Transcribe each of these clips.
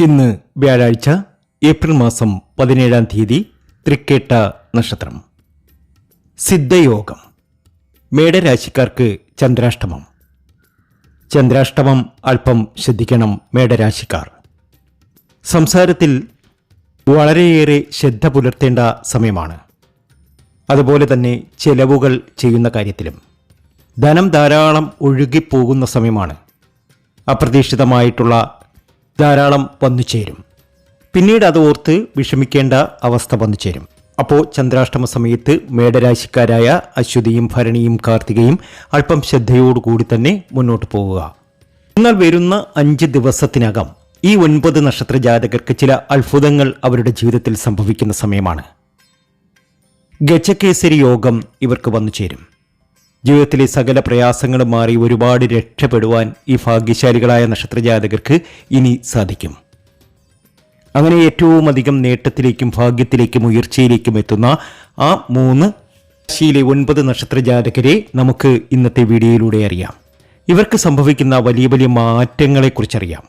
ഇന്ന് വ്യാഴാഴ്ച ഏപ്രിൽ മാസം പതിനേഴാം തീയതി തൃക്കേട്ട നക്ഷത്രം. സിദ്ധയോഗം. മേടരാശിക്കാർക്ക് ചന്ദ്രാഷ്ടമം. ചന്ദ്രാഷ്ടമം അല്പം ശ്രദ്ധിക്കണം മേടരാശിക്കാർ. സംസാരത്തിൽ വളരെയേറെ ശ്രദ്ധ പുലർത്തേണ്ട സമയമാണ്. അതുപോലെ തന്നെ ചെലവുകൾ ചെയ്യുന്ന കാര്യത്തിലും. ധനം ധാരാളം ഒഴുകിപ്പോകുന്ന സമയമാണ്. അപ്രതീക്ഷിതമായിട്ടുള്ള ധാരാളം വന്നു ചേരും. പിന്നീട് അത് ഓർത്ത് വിഷമിക്കേണ്ട അവസ്ഥ വന്നു ചേരും. അപ്പോൾ ചന്ദ്രാഷ്ടമ സമയത്ത് മേടരാശിക്കാരായ അശ്വതിയും ഭരണിയും കാർത്തികയും അല്പം ശ്രദ്ധയോടുകൂടി തന്നെ മുന്നോട്ട് പോവുക. എന്നാൽ വരുന്ന അഞ്ച് ദിവസത്തിനകം ഈ ഒൻപത് നക്ഷത്ര ജാതകർക്ക് ചില അത്ഭുതങ്ങൾ അവരുടെ ജീവിതത്തിൽ സംഭവിക്കുന്ന സമയമാണ്. ഗജകേസരി യോഗം ഇവർക്ക് വന്നു ചേരും. ജീവിതത്തിലെ സകല പ്രയാസങ്ങളും മാറി ഒരുപാട് രക്ഷപ്പെടുവാൻ ഈ ഭാഗ്യശാലികളായ നക്ഷത്രജാതകർക്ക് ഇനി സാധിക്കും. അങ്ങനെ ഏറ്റവും അധികം നേട്ടത്തിലേക്കും ഭാഗ്യത്തിലേക്കും ഉയർച്ചയിലേക്കും എത്തുന്ന ആ മൂന്ന് രാശിയിലെ ഒൻപത് നക്ഷത്രജാതകരെ നമുക്ക് ഇന്നത്തെ വീഡിയോയിലൂടെ അറിയാം. ഇവർക്ക് സംഭവിക്കുന്ന വലിയ വലിയ മാറ്റങ്ങളെക്കുറിച്ചറിയാം.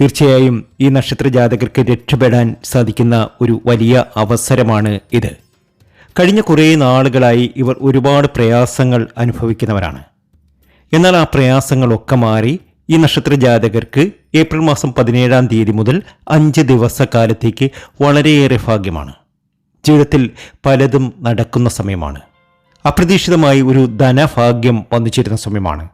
തീർച്ചയായും ഈ നക്ഷത്രജാതകർക്ക് രക്ഷപ്പെടാൻ സാധിക്കുന്ന ഒരു വലിയ അവസരമാണ് ഇത്. കഴിഞ്ഞ കുറേ നാളുകളായി ഇവർ ഒരുപാട് പ്രയാസങ്ങൾ അനുഭവിക്കുന്നവരാണ്. എന്നാൽ ആ പ്രയാസങ്ങളൊക്കെ മാറി ഈ നക്ഷത്ര ജാതകർക്ക് ഏപ്രിൽ മാസം പതിനേഴാം തീയതി മുതൽ അഞ്ച് ദിവസക്കാലത്തേക്ക് വളരെയേറെ ഭാഗ്യമാണ്. ജീവിതത്തിൽ പലതും നടക്കുന്ന സമയമാണ്. അപ്രതീക്ഷിതമായി ഒരു ധനഭാഗ്യം വന്നു ചേരുന്ന സമയമാണ്.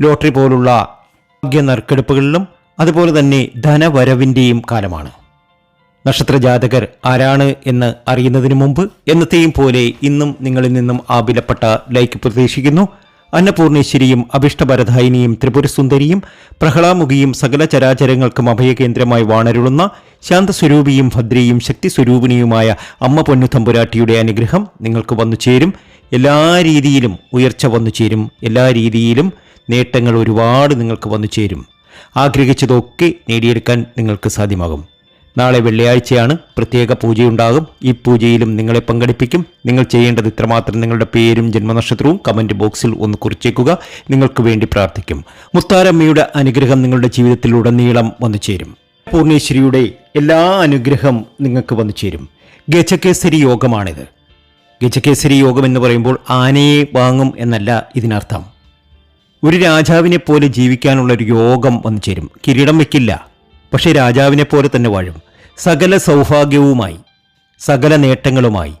ലോട്ടറി പോലുള്ള ഭാഗ്യ നറുക്കെടുപ്പുകളിലും അതുപോലെ തന്നെ ധനവരവിന്റെയും കാലമാണ്. നക്ഷത്രജാതകർ ആരാണ് എന്ന് അറിയുന്നതിന് മുമ്പ് എന്നത്തെയും പോലെ ഇന്നും നിങ്ങളിൽ നിന്നും ആ വിലപ്പെട്ട ലൈക്ക് പ്രതീക്ഷിക്കുന്നു. അന്നപൂർണേശ്വരിയും അഭിഷ്ടഭരധായിനിയും ത്രിപുരസുന്ദരിയും പ്രഹളാമുഖിയും സകല ചരാചരങ്ങൾക്കും അഭയകേന്ദ്രമായി വാണരുളുന്ന ശാന്തസ്വരൂപിയും ഭദ്രയും ശക്തിസ്വരൂപിണിയുമായ അമ്മ പൊന്നു തമ്പുരാട്ടിയുടെ അനുഗ്രഹം നിങ്ങൾക്ക് വന്നു ചേരും. എല്ലാ രീതിയിലും ഉയർച്ച വന്നു ചേരും. എല്ലാ രീതിയിലും നേട്ടങ്ങൾ ഒരുപാട് നിങ്ങൾക്ക് വന്നു ചേരും. ആഗ്രഹിച്ചതൊക്കെ നേടിയെടുക്കാൻ നിങ്ങൾക്ക് സാധ്യമാകും. നാളെ വെള്ളിയാഴ്ചയാണ് പ്രത്യേക പൂജയുണ്ടാകും. ഈ പൂജയിലും നിങ്ങളെ പങ്കെടുപ്പിക്കും. നിങ്ങൾ ചെയ്യേണ്ടത് ഇത്രമാത്രം നിങ്ങളുടെ പേരും ജന്മനക്ഷത്രവും കമന്റ് ബോക്സിൽ ഒന്ന് കുറിച്ചേക്കുക. നിങ്ങൾക്ക് വേണ്ടി പ്രാർത്ഥിക്കും. മുത്താരമ്മയുടെ അനുഗ്രഹം നിങ്ങളുടെ ജീവിതത്തിൽ ഉടനീളം വന്നു ചേരും. പൂർണേശ്വരിയുടെ എല്ലാ അനുഗ്രഹം നിങ്ങൾക്ക് വന്നു ചേരും. ഗജകേസരി യോഗമാണിത്. ഗജകേസരി യോഗം എന്ന് പറയുമ്പോൾ ആനയെ വാങ്ങും എന്നല്ല ഇതിനർത്ഥം. ഒരു രാജാവിനെ പോലെ ജീവിക്കാനുള്ള ഒരു യോഗം വന്നു ചേരും. കിരീടം വയ്ക്കില്ല പക്ഷേ രാജാവിനെ പോലെ തന്നെ വാഴും. സകല സൗഭാഗ്യവുമായി സകല നേട്ടങ്ങളുമായി.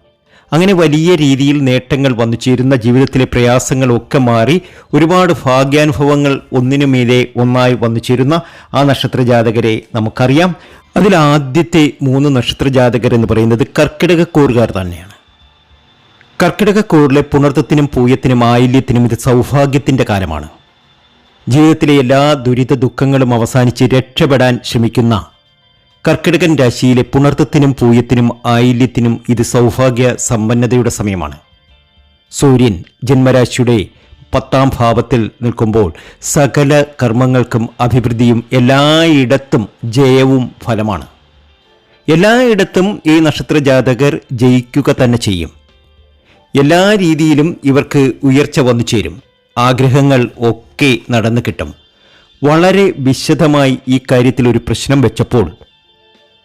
അങ്ങനെ വലിയ രീതിയിൽ നേട്ടങ്ങൾ വന്നു ചേരുന്ന ജീവിതത്തിലെ പ്രയാസങ്ങളൊക്കെ മാറി ഒരുപാട് ഭാഗ്യാനുഭവങ്ങൾ ഒന്നിനു മീതെ ഒന്നായി വന്നു ചേരുന്ന ആ നക്ഷത്ര ജാതകരെ നമുക്കറിയാം. അതിൽ ആദ്യത്തെ മൂന്ന് നക്ഷത്ര ജാതകർ എന്ന് പറയുന്നത് കർക്കിടകക്കൂറുകാർ തന്നെയാണ്. കർക്കിടകക്കൂറിലെ പുണർത്തത്തിനും പൂയത്തിനും ആയില്യത്തിനും ഇത് സൗഭാഗ്യത്തിന്റെ കാലമാണ്. ജീവിതത്തിലെ എല്ലാ ദുരിത ദുഃഖങ്ങളും അവസാനിച്ച് രക്ഷപ്പെടാൻ ശ്രമിക്കുന്ന കർക്കിടകൻ രാശിയിലെ പുണർത്തത്തിനും പൂയത്തിനും ആയില്യത്തിനും ഇത് സൗഭാഗ്യ സമ്പന്നതയുടെ സമയമാണ്. സൂര്യൻ ജന്മരാശിയുടെ പത്താം ഭാവത്തിൽ നിൽക്കുമ്പോൾ സകല കർമ്മങ്ങൾക്കും അഭിവൃദ്ധിയും എല്ലായിടത്തും ജയവും ഫലമാണ്. എല്ലായിടത്തും ഈ നക്ഷത്ര ജാതകർ ജയിക്കുക തന്നെ ചെയ്യും. എല്ലാ രീതിയിലും ഇവർക്ക് ഉയർച്ച വന്നു ചേരും. ആഗ്രഹങ്ങൾ ഒക്കെ നടന്നു കിട്ടും. വളരെ വിശദമായി ഈ കാര്യത്തിൽ ഒരു പ്രശ്നം വെച്ചപ്പോൾ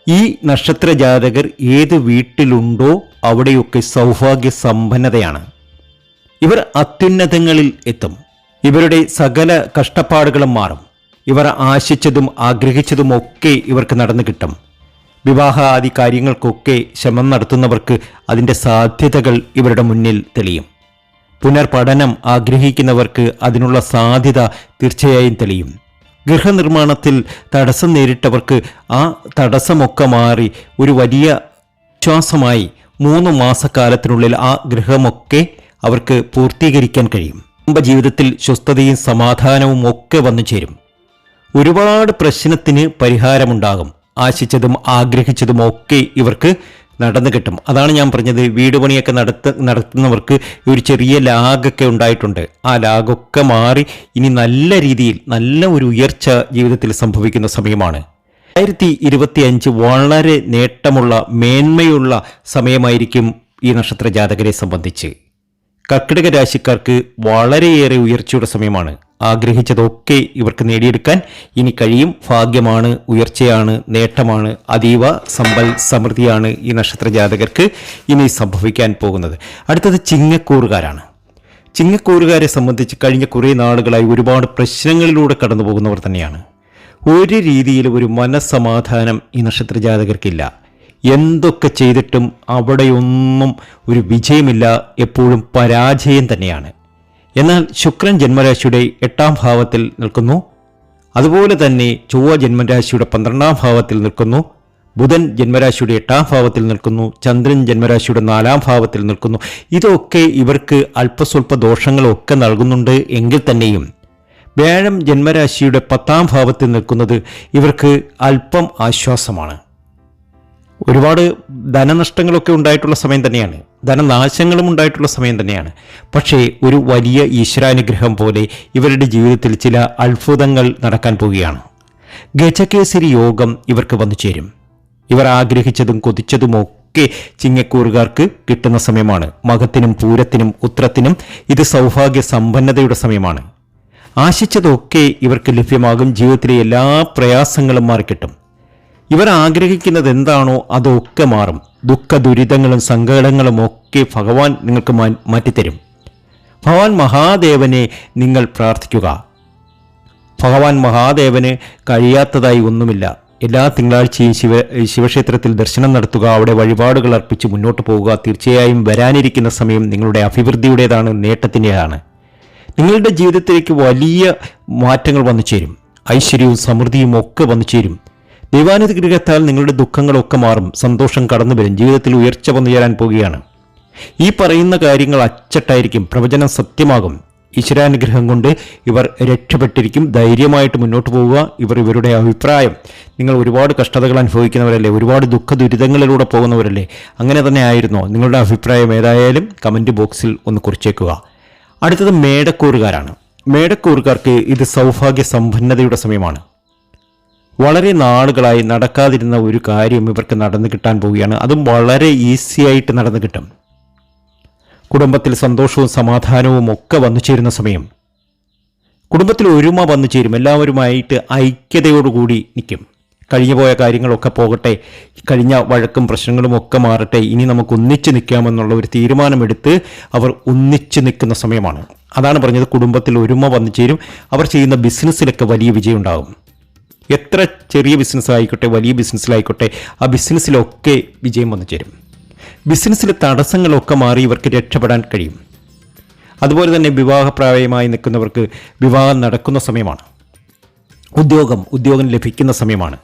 ഈ നക്ഷത്ര ജാതകർ ഏത് വീട്ടിലുണ്ടോ അവിടെയൊക്കെ സൗഭാഗ്യ സമ്പന്നതയാണ് ഇവർ അത്യുന്നതങ്ങളിൽ എത്തും. ഇവരുടെ സകല കഷ്ടപ്പാടുകളും മാറും. ഇവർ ആശിച്ചതും ആഗ്രഹിച്ചതുമൊക്കെ ഇവർക്ക് നടന്നു കിട്ടും. വിവാഹ ആദി കാര്യങ്ങൾക്കൊക്കെ ശ്രമം നടത്തുന്നവർക്ക് അതിന്റെ സാധ്യതകൾ ഇവരുടെ മുന്നിൽ തെളിയും. പുനർപഠനം ആഗ്രഹിക്കുന്നവർക്ക് അതിനുള്ള സാധ്യത തീർച്ചയായും തെളിയും. ഗൃഹനിർമ്മാണത്തിൽ തടസ്സം നേരിട്ടവർക്ക് ആ തടസ്സമൊക്കെ മാറി ഒരു വലിയ ശ്വാസമായി മൂന്ന് മാസക്കാലത്തിനുള്ളിൽ ആ ഗൃഹമൊക്കെ അവർക്ക് പൂർത്തീകരിക്കാൻ കഴിയും. കുടുംബ ജീവിതത്തിൽ സ്വസ്ഥതയും സമാധാനവും ഒക്കെ വന്നു ചേരും. ഒരുപാട് പ്രശ്നത്തിന് പരിഹാരമുണ്ടാകും. ആശിച്ചതും ആഗ്രഹിച്ചതും ഒക്കെ ഇവർക്ക് നടന്നു കിട്ടും. അതാണ് ഞാൻ പറഞ്ഞത്. വീട് പണിയൊക്കെ നടത്ത നടത്തുന്നവർക്ക് ഒരു ചെറിയ ലാഗൊക്കെ ഉണ്ടായിട്ടുണ്ട്. ആ ലാഗൊക്കെ മാറി ഇനി നല്ല രീതിയിൽ നല്ല ഒരു ഉയർച്ച ജീവിതത്തിൽ സംഭവിക്കുന്ന സമയമാണ്. രണ്ടായിരത്തി ഇരുപത്തി അഞ്ച് വളരെ നേട്ടമുള്ള മേന്മയുള്ള സമയമായിരിക്കും ഈ നക്ഷത്ര ജാതകരെ സംബന്ധിച്ച്. കർക്കിടക രാശിക്കാർക്ക് വളരെയേറെ ഉയർച്ചയുടെ സമയമാണ്. ആഗ്രഹിച്ചതൊക്കെ ഇവർക്ക് നേടിയെടുക്കാൻ ഇനി കഴിയും. ഭാഗ്യമാണ് ഉയർച്ചയാണ് നേട്ടമാണ് അതീവ സമ്പൽ സമൃദ്ധിയാണ് ഈ നക്ഷത്ര ജാതകർക്ക് ഇനി സംഭവിക്കാൻ പോകുന്നത്. അടുത്തത് ചിങ്ങക്കൂറുകാരാണ്. ചിങ്ങക്കൂറുകാരെ സംബന്ധിച്ച് കഴിഞ്ഞ കുറേ നാളുകളായി ഒരുപാട് പ്രശ്നങ്ങളിലൂടെ കടന്നു പോകുന്നവർ തന്നെയാണ്. ഒരു രീതിയിൽ ഒരു മനസ്സമാധാനം ഈ നക്ഷത്ര ജാതകർക്കില്ല എന്തൊക്കെ ചെയ്തിട്ടും അവിടെയൊന്നും ഒരു വിജയമില്ല എപ്പോഴും പരാജയം തന്നെയാണ്. എന്നാൽ ശുക്രൻ ജന്മരാശിയുടെ എട്ടാം ഭാവത്തിൽ നിൽക്കുന്നു. അതുപോലെ തന്നെ ചൊവ്വ ജന്മരാശിയുടെ പന്ത്രണ്ടാം ഭാവത്തിൽ നിൽക്കുന്നു. ബുധൻ ജന്മരാശിയുടെ എട്ടാം ഭാവത്തിൽ നിൽക്കുന്നു. ചന്ദ്രൻ ജന്മരാശിയുടെ നാലാം ഭാവത്തിൽ നിൽക്കുന്നു. ഇതൊക്കെ ഇവർക്ക് അല്പസ്വല്പ ദോഷങ്ങളൊക്കെ നൽകുന്നുണ്ട് എങ്കിൽ തന്നെയും. വ്യാഴം ജന്മരാശിയുടെ പത്താം ഭാവത്തിൽ നിൽക്കുന്നത് ഇവർക്ക് അല്പം ആശ്വാസമാണ്. ഒരുപാട് ധനനഷ്ടങ്ങളൊക്കെ ഉണ്ടായിട്ടുള്ള സമയം തന്നെയാണ്. ധനനാശങ്ങളും ഉണ്ടായിട്ടുള്ള സമയം തന്നെയാണ്. പക്ഷേ ഒരു വലിയ ഈശ്വരാനുഗ്രഹം പോലെ ഇവരുടെ ജീവിതത്തിൽ ചില അത്ഭുതങ്ങൾ നടക്കാൻ പോവുകയാണ്. ഗജകേസരി യോഗം ഇവർക്ക് വന്നു ചേരും. ഇവർ ആഗ്രഹിച്ചതും കൊതിച്ചതുമൊക്കെ ചിങ്ങക്കൂറുകാർക്ക് കിട്ടുന്ന സമയമാണ്. മകത്തിനും പൂരത്തിനും ഉത്രത്തിനും ഇത് സൗഭാഗ്യ സമ്പന്നതയുടെ സമയമാണ്. ആശിച്ചതൊക്കെ ഇവർക്ക് ലഭ്യമാകും. ജീവിതത്തിലെ എല്ലാ പ്രയാസങ്ങളും മാറിക്കിട്ടും. ഇവർ ആഗ്രഹിക്കുന്നത് എന്താണോ അതൊക്കെ മാറും. ദുഃഖ ദുരിതങ്ങളും സങ്കടങ്ങളും ഒക്കെ ഭഗവാൻ നിങ്ങൾക്ക് മാറ്റിത്തരും. ഭഗവാൻ മഹാദേവനെ നിങ്ങൾ പ്രാർത്ഥിക്കുക. ഭഗവാൻ മഹാദേവന് കഴിയാത്തതായി ഒന്നുമില്ല. എല്ലാ തിങ്കളാഴ്ചയും ശിവ ശിവക്ഷേത്രത്തിൽ ദർശനം നടത്തുക അവിടെ വഴിപാടുകൾ അർപ്പിച്ച് മുന്നോട്ട് പോവുക തീർച്ചയായും വരാനിരിക്കുന്ന സമയം നിങ്ങളുടെ അഭിവൃദ്ധിയുടേതാണ് നേട്ടത്തിന്റെതാണ്. നിങ്ങളുടെ ജീവിതത്തിലേക്ക് വലിയ മാറ്റങ്ങൾ വന്നു ചേരും ഐശ്വര്യവും സമൃദ്ധിയും ഒക്കെ വന്നു ചേരും ദൈവാനുഗ്രഹത്താൽ നിങ്ങളുടെ ദുഃഖങ്ങളൊക്കെ മാറും. സന്തോഷം കടന്നു വരും. ജീവിതത്തിൽ ഉയർച്ച വന്നു ചേരാൻ പോവുകയാണ് ഈ പറയുന്ന കാര്യങ്ങൾ അച്ചട്ടായിരിക്കും. പ്രവചനം സത്യമാകും. ഈശ്വരാനുഗ്രഹം കൊണ്ട് ഇവർ രക്ഷപ്പെട്ടിരിക്കും. ധൈര്യമായിട്ട് മുന്നോട്ട് പോവുക. ഇവർ ഇവരുടെ അഭിപ്രായം. നിങ്ങൾ ഒരുപാട് കഷ്ടതകൾ അനുഭവിക്കുന്നവരല്ലേ? ഒരുപാട് ദുഃഖ ദുരിതങ്ങളിലൂടെ പോകുന്നവരല്ലേ? അങ്ങനെ തന്നെ ആയിരുന്നോ? നിങ്ങളുടെ അഭിപ്രായം ഏതായാലും കമന്റ് ബോക്സിൽ ഒന്ന് കുറിച്ചേക്കുക. അടുത്തത് മേടക്കൂറുകാരാണ്. മേടക്കൂറുകാർക്ക് ഇത് സൗഭാഗ്യ സമ്പന്നതയുടെ സമയമാണ്. വളരെ നാളുകളായി നടക്കാതിരുന്ന ഒരു കാര്യം ഇവർക്ക് നടന്നു കിട്ടാൻ പോവുകയാണ്. അതും വളരെ ഈസി ആയിട്ട് നടന്നു കിട്ടും. കുടുംബത്തിൽ സന്തോഷവും സമാധാനവും ഒക്കെ വന്നു ചേരുന്ന സമയം. കുടുംബത്തിൽ ഒരുമ വന്നു ചേരും. എല്ലാവരുമായിട്ട് ഐക്യതയോടുകൂടി നിൽക്കും. കഴിഞ്ഞു പോയ കാര്യങ്ങളൊക്കെ പോകട്ടെ കഴിഞ്ഞ വഴക്കും പ്രശ്നങ്ങളും ഒക്കെ മാറട്ടെ ഇനി നമുക്ക് ഒന്നിച്ച് നിൽക്കാമെന്നുള്ള ഒരു തീരുമാനമെടുത്ത് അവർ ഒന്നിച്ച് നിൽക്കുന്ന സമയമാണ്. അതാണ് പറഞ്ഞത് കുടുംബത്തിൽ ഒരുമ വന്നു ചേരും. അവർ ചെയ്യുന്ന ബിസിനസ്സിലൊക്കെ വലിയ വിജയം ഉണ്ടാകും. എത്ര ചെറിയ ബിസിനസ് ആയിക്കോട്ടെ വലിയ ബിസിനസ്സിലായിക്കോട്ടെ ആ ബിസിനസ്സിലൊക്കെ വിജയം വന്നു ചേരും ബിസിനസ്സിലെ തടസ്സങ്ങളൊക്കെ മാറി ഇവർക്ക് രക്ഷപ്പെടാൻ കഴിയും. അതുപോലെ തന്നെ വിവാഹപ്രായമായി നിൽക്കുന്നവർക്ക് വിവാഹം നടക്കുന്ന സമയമാണ്. ഉദ്യോഗം ഉദ്യോഗം ലഭിക്കുന്ന സമയമാണ്.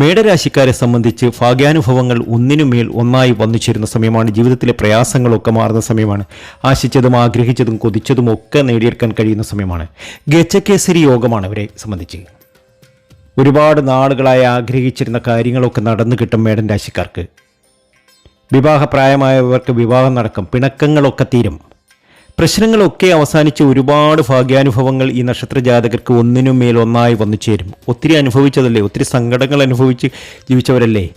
മേടരാശിക്കാരെ സംബന്ധിച്ച് ഭാഗ്യാനുഭവങ്ങൾ ഒന്നിനുമേൽ ഒന്നായി വന്നു ചേരുന്ന സമയമാണ്. ജീവിതത്തിലെ പ്രയാസങ്ങളൊക്കെ മാറുന്ന സമയമാണ്. ആശിച്ചതും ആഗ്രഹിച്ചതും കൊതിച്ചതും ഒക്കെ നേടിയെടുക്കാൻ കഴിയുന്ന സമയമാണ്. ഗജകേസരി യോഗമാണ് ഇവരെ സംബന്ധിച്ച്. ഒരുപാട് നാളുകളായി ആഗ്രഹിച്ചിരുന്ന കാര്യങ്ങളൊക്കെ നടന്നു കിട്ടും മേടൻ രാശിക്കാർക്ക്. വിവാഹപ്രായമായവർക്ക് വിവാഹം നടക്കും പിണക്കങ്ങളൊക്കെ തീരും. പ്രശ്നങ്ങളൊക്കെ അവസാനിച്ച് ഒരുപാട് ഭാഗ്യാനുഭവങ്ങൾ ഈ നക്ഷത്ര ജാതകർക്ക് ഒന്നിനും മേൽ ഒന്നായി വന്നു ചേരും. ഒത്തിരി അനുഭവിച്ചതല്ലേ? ഒത്തിരി സങ്കടങ്ങൾ അനുഭവിച്ച് ജീവിച്ചവരല്ലേ?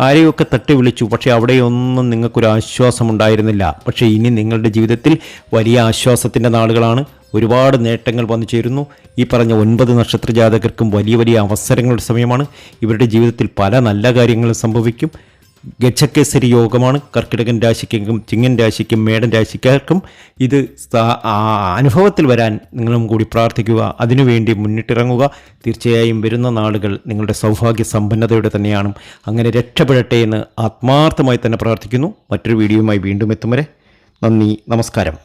ആരെയൊക്കെ തട്ടി വിളിച്ചു പക്ഷേ അവിടെയൊന്നും നിങ്ങൾക്കൊരു ആശ്വാസം ഉണ്ടായിരുന്നില്ല പക്ഷേ ഇനി നിങ്ങളുടെ ജീവിതത്തിൽ വലിയ ആശ്വാസത്തിന്റെ നാളുകളാണ്. ഒരുപാട് നേട്ടങ്ങൾ വന്നു ചേരുന്നു. ഈ പറഞ്ഞ ഒൻപത് നക്ഷത്ര ജാതകർക്കും വലിയ വലിയ അവസരങ്ങളുടെ സമയമാണ്. ഇവരുടെ ജീവിതത്തിൽ പല നല്ല കാര്യങ്ങളും സംഭവിക്കും. ഗച്ഛക്കേസരി യോഗമാണ്. കർക്കിടകൻ രാശിക്കും ചിങ്ങൻ രാശിക്കും മേടൻ രാശിക്കാർക്കും ഇത് അനുഭവത്തിൽ വരാൻ നിങ്ങളും കൂടി പ്രാർത്ഥിക്കുക. അതിനുവേണ്ടി മുന്നിട്ടിറങ്ങുക. തീർച്ചയായും വരുന്ന നാളുകൾ നിങ്ങളുടെ സൗഭാഗ്യ സമ്പന്നതയുടെ തന്നെയാണ്. അങ്ങനെ രക്ഷപ്പെടട്ടെ എന്ന് ആത്മാർത്ഥമായി തന്നെ പ്രാർത്ഥിക്കുന്നു. മറ്റൊരു വീഡിയോയുമായി വീണ്ടും എത്തും വരെ നന്ദി നമസ്കാരം.